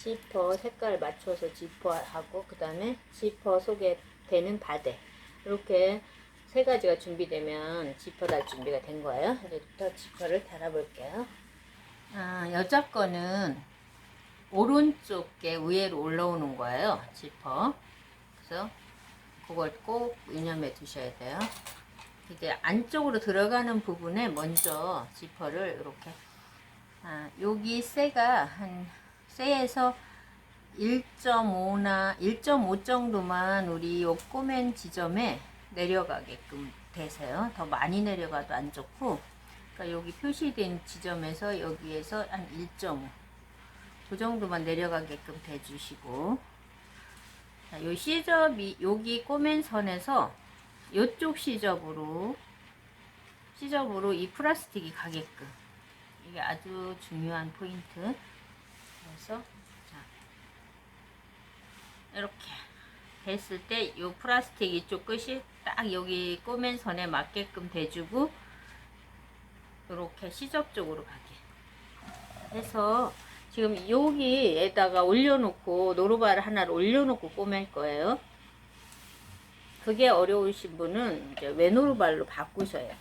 지퍼 색깔 맞춰서 지퍼하고 그 다음에 지퍼 속에 되는 바데 이렇게 세 가지가 준비되면 지퍼 달 준비가 된 거예요. 이제부터 지퍼를 달아볼게요. 아, 여자 거는 오른쪽에 위에로 올라오는 거예요. 지퍼. 그래서 그걸 꼭 유념해 두셔야 돼요. 이제 안쪽으로 들어가는 부분에 먼저 지퍼를 이렇게 아, 여기 쇠가 한 쇠에서 1.5나 1.5 정도만 우리 요 꼬맨 지점에 내려가게끔 되세요. 더 많이 내려가도 안 좋고 그러니까 여기 표시된 지점에서 여기에서 한 1.5. 그 정도만 내려가게끔 대주시고 자, 요 시접이 여기 꼬맨 선에서 요쪽 시접으로 시접으로 이 플라스틱이 가게끔 이게 아주 중요한 포인트 그래서 자 이렇게 됐을 때요 플라스틱 이쪽 끝이 딱 여기 꼬맨 선에 맞게끔 대주고 이렇게 시접 쪽으로 가게 해서 지금 여기에다가 올려놓고 노루발 하나를 올려놓고 꼬맬 거예요. 그게 어려우신 분은 이제 외노루발로 바꾸셔야 돼요.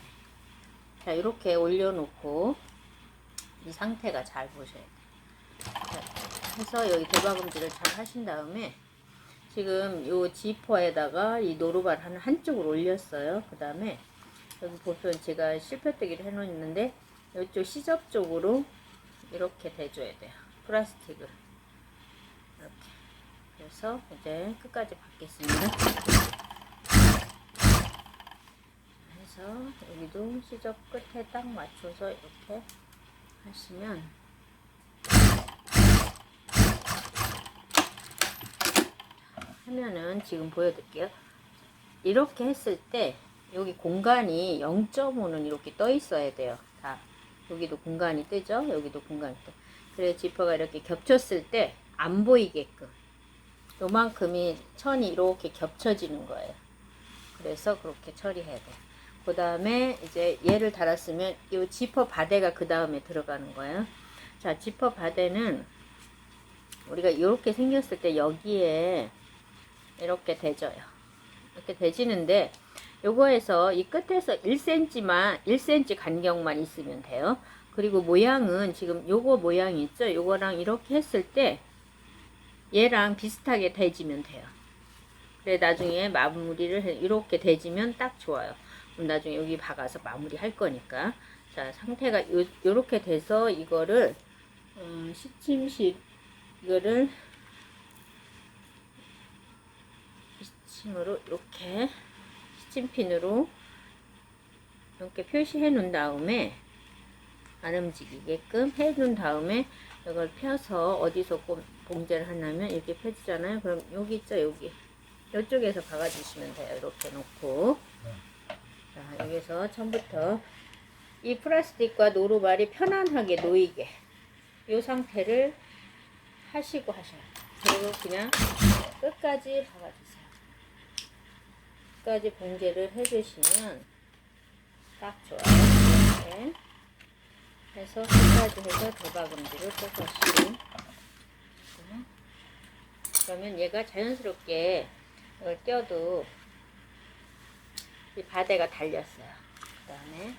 자 이렇게 올려놓고 이 상태가 잘 보셔야 돼요. 자, 해서 여기 대박음질을 잘 하신 다음에 지금 요 지퍼에다가 이 노루발 하나 한쪽으로 올렸어요. 그 다음에 여기 보면 제가 실패뜨기를 해놓았는데 이쪽 시접 쪽으로 이렇게 대줘야 돼요. 플라스틱을 이렇게 그래서 이제 끝까지 받겠습니다. 해서 여기도 시접 끝에 딱 맞춰서 이렇게 하시면 하면은 지금 보여드릴게요. 이렇게 했을 때 여기 공간이 0.5는 이렇게 떠 있어야 돼요. 다 여기도 공간이 뜨죠. 여기도 공간이 떠. 그래 지퍼가 이렇게 겹쳤을 때 안 보이게끔 요만큼이 천이 이렇게 겹쳐지는 거예요. 그래서 그렇게 처리해야 돼요. 그 다음에 이제 얘를 달았으면 이 지퍼 바데가 그 다음에 들어가는 거예요. 자, 지퍼 바데는 우리가 이렇게 생겼을 때 여기에 이렇게 대져요. 이렇게 대지는데 요거에서 이 끝에서 1cm만 1cm 간격만 있으면 돼요. 그리고 모양은 지금 요거 모양 있죠? 요거랑 이렇게 했을 때 얘랑 비슷하게 대지면 돼요. 그래 나중에 마무리를 해- 이렇게 대지면 딱 좋아요. 그럼 나중에 여기 박아서 마무리 할 거니까 자 상태가 요, 요렇게 돼서 이거를 음, 시침식 이거를 시침으로 이렇게 시침핀으로 이렇게 표시해 놓은 다음에 안 움직이게끔 해 놓은 다음에 이걸 펴서 어디서 꼼- 봉제를 하냐면 이렇게 펴지잖아요. 그럼 여기 있죠, 여기. 이쪽에서 박아주시면 돼요. 이렇게 놓고. 자, 여기서 처음부터 이 플라스틱과 노루발이 편안하게 놓이게 이 상태를 하시고 하셔요. 그리고 그냥 끝까지 박아주세요. 끝까지 봉제를 해주시면 딱 좋아요. 이렇게 해서 끝까지 해서 대박음질을 똑같이 그러면 얘가 자연스럽게 이걸 껴도 이 바데가 달렸어요. 그 다음에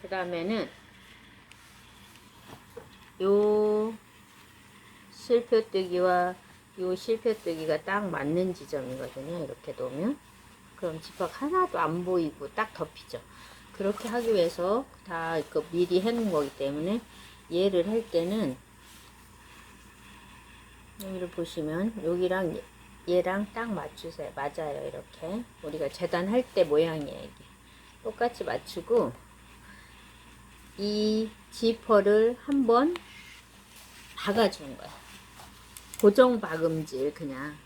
그 다음에는 요 실표뜨기와 요 실표뜨기가 딱 맞는 지점이거든요. 이렇게 놓으면 그럼 지퍼가 하나도 안 보이고 딱 덮이죠. 그렇게 하기 위해서 다그 미리 해놓은 거기 때문에 얘를 할 때는 여기를 보시면 여기랑 얘랑 딱 맞추세요. 맞아요. 이렇게 우리가 재단할 때 모양이에요. 이게 똑같이 맞추고 이 지퍼를 한번 박아주는 거야. 고정 박음질 그냥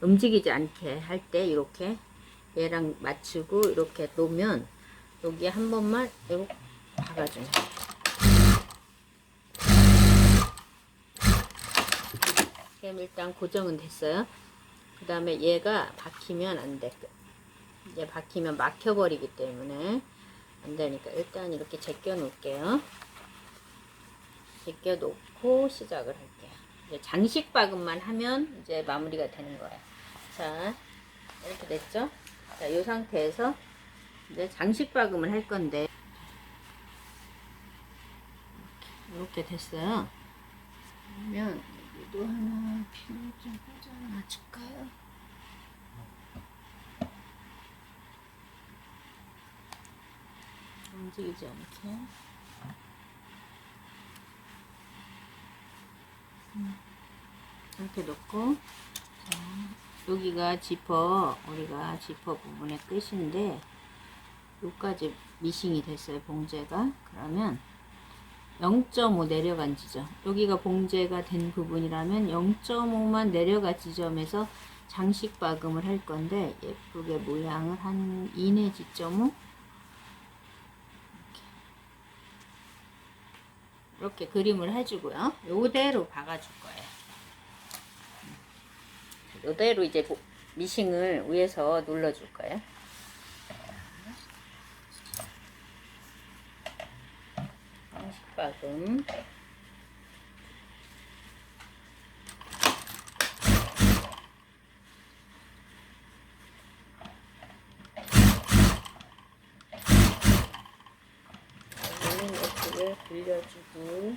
움직이지 않게 할 때 이렇게 얘랑 맞추고 이렇게 놓으면 여기 한 번만 이렇게 거야. 그럼 일단 고정은 됐어요. 그 다음에 얘가 박히면 안 돼. 얘 박히면 막혀버리기 때문에 안 되니까 일단 이렇게 제껴 놓을게요. 제껴 놓고 시작을 할게요. 장식 박음만 하면 이제 마무리가 되는 거예요. 자, 이렇게 됐죠? 자, 이 상태에서 이제 장식 박음을 할 건데 이렇게 됐어요. 그러면 여기도 하나 핀을 좀 꽂아 놔줄까요? 움직이지 않게. 이렇게 놓고. 자, 여기가 지퍼 우리가 지퍼 부분의 끝인데 여기까지 미싱이 됐어요 봉제가. 그러면 0.5 내려간 지점. 여기가 봉제가 된 부분이라면 0.5만 내려간 지점에서 장식 박음을 할 건데 예쁘게 모양을 한 2 내지 0.5 이렇게 그림을 해주고요. 요대로 박아줄 거예요. 요대로 이제 보- 미싱을 위에서 눌러줄 거예요. 장식박음. 여기는 이렇게 돌려주고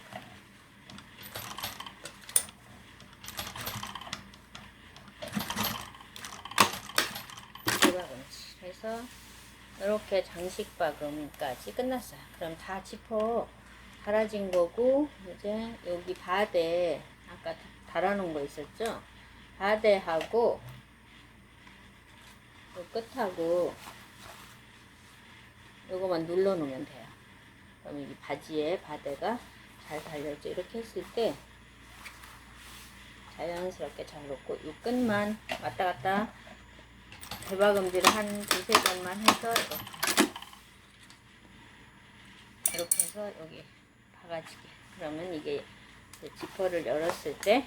조각음치 해서 이렇게 장식 박음까지 끝났어요. 그럼 다 지퍼 달아진 거고 이제 여기 바대 아까 다- 달아놓은 거 있었죠? 바대하고 요 끝하고 요거만 눌러 놓으면 돼요. 그럼 이 바지에 바대가 잘 달려있죠. 이렇게 했을 때 자연스럽게 잘 놓고 이 끝만 왔다 갔다 대박음질을 한 두세 번만 해서 이렇게 이렇게 해서 여기 박아지게 그러면 이게 지퍼를 열었을 때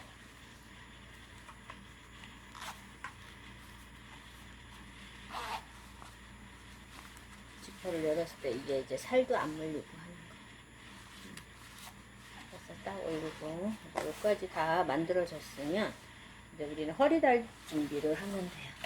지퍼를 열었을 때 이게 이제 살도 안 물리고 하는 거 그래서 딱 올리고 여기까지 다 만들어졌으면 이제 우리는 허리 달 준비를 하면 돼요